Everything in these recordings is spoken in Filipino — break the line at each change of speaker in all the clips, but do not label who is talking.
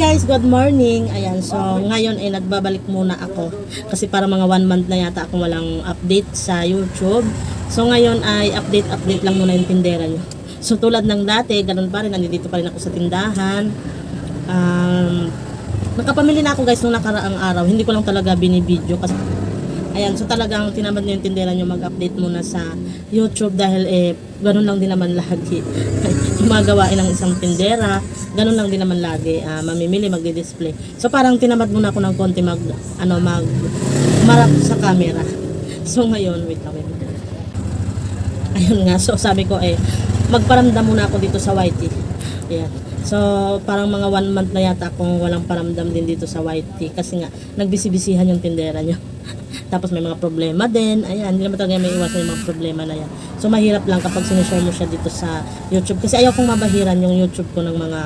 guys, good morning. Ayan, so ngayon ay nagbabalik muna ako kasi para mga one month na yata akong walang update sa YouTube. So ngayon ay update-update lang muna yung tindera nyo. So tulad ng dati, ganun pa rin, nandito pa rin ako sa tindahan. Um, nakapamili na ako guys nung nakaraang araw. Hindi ko lang talaga binibideo kasi Ayan, so talagang tinamad na yung tindera nyo mag-update muna sa YouTube dahil eh, ganun lang din naman lagi. Gumagawain ng isang tindera, ganun lang din naman lagi. ah, mamimili, magdi-display. So parang tinamad muna ako ng konti mag, ano, mag, marap sa camera. So ngayon, wait lang, wait lang. Ayun nga, so sabi ko eh, magparamdam muna ako dito sa YT. Ayan. So, parang mga one month na yata akong walang paramdam din dito sa YT kasi nga, nagbisibisihan yung tindera nyo. Tapos may mga problema din. Ayan, hindi naman talaga may iwasan yung mga problema na yan. So, mahirap lang kapag sinishare mo siya dito sa YouTube. Kasi ayaw kong mabahiran yung YouTube ko ng mga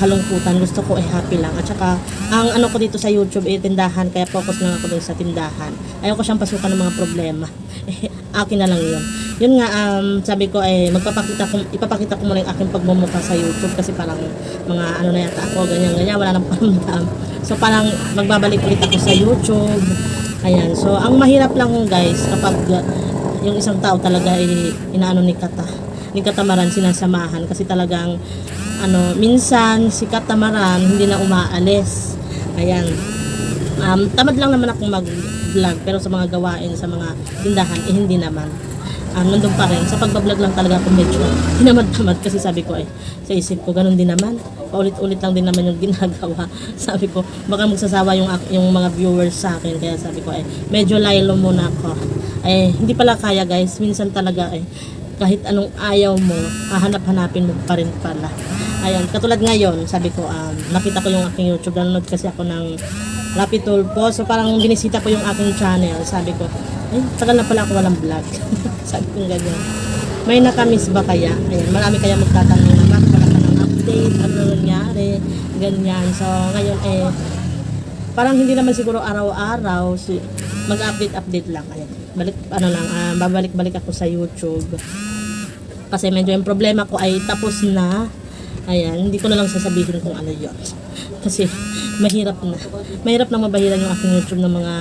kalungkutan. Gusto ko eh happy lang. At saka, ang ano ko dito sa YouTube eh tindahan. Kaya focus lang ako dun sa tindahan. Ayaw ko siyang pasukan ng mga problema. Akin na lang yun. Yun nga, um, sabi ko eh, magpapakita ko, ipapakita ko muna yung aking pagmumukha sa YouTube kasi parang mga ano na yata ako, ganyan, ganyan, wala nang paramdam. So parang magbabalik ulit ako sa YouTube. Ayan, so ang mahirap lang guys kapag yung isang tao talaga ay inaano ni Kata. Ni Katamaran sinasamahan kasi talagang ano, minsan si Katamaran hindi na umaalis. Ayan. Um, tamad lang naman akong mag-vlog pero sa mga gawain sa mga tindahan eh hindi naman. Um, nandun pa rin. Sa pagbablog lang talaga ako medyo hinamad-tamad kasi sabi ko eh, sa isip ko, ganun din naman. Paulit-ulit lang din naman yung ginagawa. Sabi ko, baka magsasawa yung, yung mga viewers sa akin. Kaya sabi ko eh, medyo laylo muna ako. Eh, hindi pala kaya guys. Minsan talaga eh, kahit anong ayaw mo, hahanap-hanapin mo pa rin pala. Ayan, katulad ngayon, sabi ko, um, nakita ko yung aking YouTube, nanonood kasi ako ng Tulpo. So parang binisita ko yung aking channel. Sabi ko, ay, tagal na pala ako walang vlog. sabi ko ganyan. May nakamiss ba kaya? Ayan, marami kaya magtatanong na bakit wala ka update, ano na nangyari, ganyan. So ngayon eh, parang hindi naman siguro araw-araw, si, mag-update-update lang. Ayan, balik, ano lang, ah, babalik-balik ako sa YouTube. Kasi medyo yung problema ko ay tapos na. Ayan, hindi ko na lang sasabihin kung ano yun. Kasi mahirap na. Mahirap na mabahiran yung aking YouTube ng mga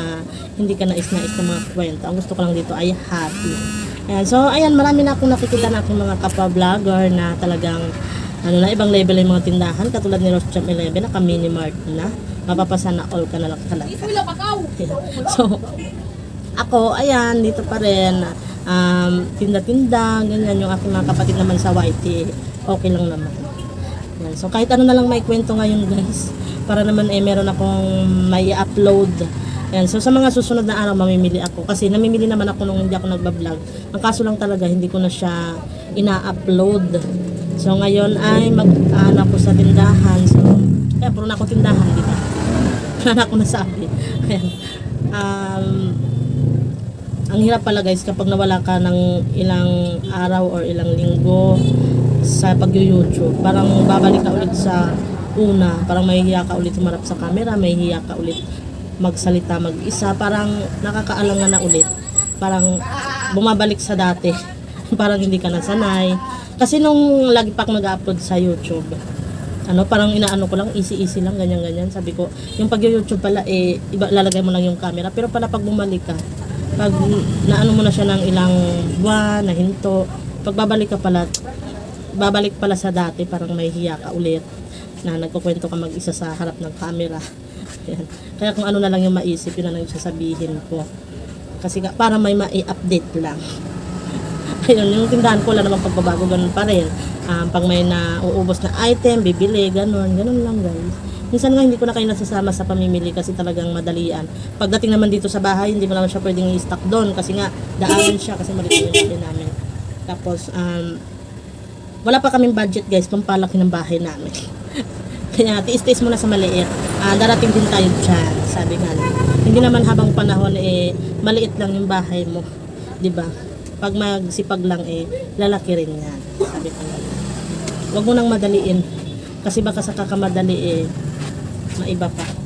hindi ka nais-nais na mga kwento. Ang gusto ko lang dito ay happy. Ayan, so ayan, marami na akong nakikita na aking mga kapwa-vlogger na talagang ano na, ibang level yung mga tindahan. Katulad ni Ross Champ 11, naka mini mart na. Mapapasa na all ka na lang talaga. So, ako, ayan, dito pa rin. Um, tinda-tinda, ganyan yung aking mga kapatid naman sa YT. Okay lang naman. Yan. So kahit ano na lang may kwento ngayon guys. Para naman eh meron akong may upload. Yan. So sa mga susunod na araw mamimili ako. Kasi namimili naman ako nung hindi ako nagbablog. Ang kaso lang talaga hindi ko na siya ina-upload. So ngayon ay mag-ano ako sa tindahan. So kaya puro na ako tindahan, di ba? Wala na ako nasabi. Ayan. Um, ang hirap pala guys kapag nawala ka ng ilang araw or ilang linggo sa pag-YouTube. Parang babalik ka ulit sa una. Parang may hiya ka ulit humarap sa camera, may hiya ka ulit magsalita mag-isa. Parang nakakaalangan na ulit. Parang bumabalik sa dati. parang hindi ka nasanay. Kasi nung lagi pa ako nag-upload sa YouTube, ano, parang inaano ko lang, easy-easy lang, ganyan-ganyan. Sabi ko, yung pag-YouTube pala, eh, iba, lalagay mo lang yung camera. Pero pala pag bumalik ka, pag naano mo na siya ng ilang buwan, na hinto, pag babalik ka pala, babalik pala sa dati, parang may hiya ka ulit na nagkukwento ka mag-isa sa harap ng camera. Yan. Kaya kung ano na lang yung maisip, yun na lang yung sasabihin ko. Kasi nga, para may ma-update lang. Ayun, yung tindahan ko, wala namang pagbabago, ganun pa rin. Um, pag may na uubos na item, bibili, ganun, ganun lang guys. Minsan nga hindi ko na kayo nasasama sa pamimili kasi talagang madalian. Pagdating naman dito sa bahay, hindi mo naman siya pwedeng i-stock doon kasi nga daanan siya kasi maliit yung namin. Tapos, um, wala pa kaming budget guys, pampalaki ng bahay namin. Kaya tiis-tiis muna sa maliit. Ah, darating din tayo dyan, sabi nga. Hindi naman habang panahon eh, maliit lang yung bahay mo. 'di ba? Pag magsipag lang eh, lalaki rin yan. Sabi ko. Huwag mo nang madaliin. Kasi baka sa kakamadali eh, maiba pa.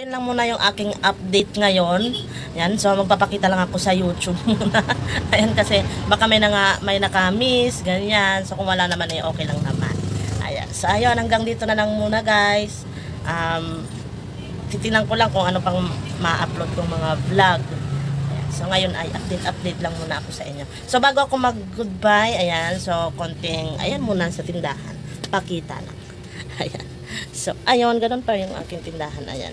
Ayun lang muna yung aking update ngayon. Yan, so magpapakita lang ako sa YouTube muna. Ayan kasi baka may, nanga, may nakamiss, ganyan. So kung wala naman eh, okay lang naman. Ayan. So, ayun, hanggang dito na lang muna, guys. Um, titingnan ko lang kung ano pang ma-upload kong mga vlog. Ayan. So, ngayon ay update-update lang muna ako sa inyo. So, bago ako mag-goodbye, ayan, so, konting, ayan muna sa tindahan. Pakita lang. Ayan. So, ayun, ganun pa yung aking tindahan, ayan.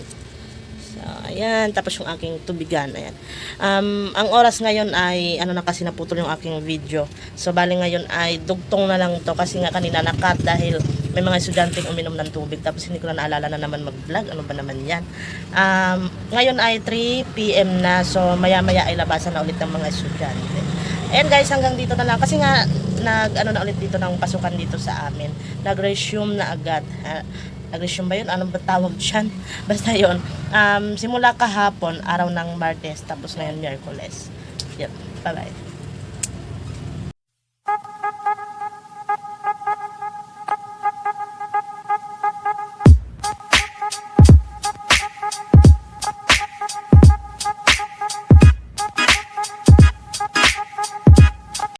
So, ayan. Tapos yung aking tubigan. Ayan. Um, ang oras ngayon ay, ano na kasi naputol yung aking video. So, bali ngayon ay dugtong na lang to kasi nga kanina nakat dahil may mga estudyanteng uminom ng tubig. Tapos hindi ko na naalala na naman mag-vlog. Ano ba naman yan? Um, ngayon ay 3 p.m. na. So, maya-maya ay labasan na ulit ng mga estudyante. And guys, hanggang dito na lang. Kasi nga, nag, ano na ulit dito ng pasukan dito sa amin. Nag-resume na agad. Nag-resume ba yun? Anong ba tawag dyan? Basta yun. Um, simula kahapon, araw ng Martes, tapos ngayon Miyerkules. Yun. Bye-bye.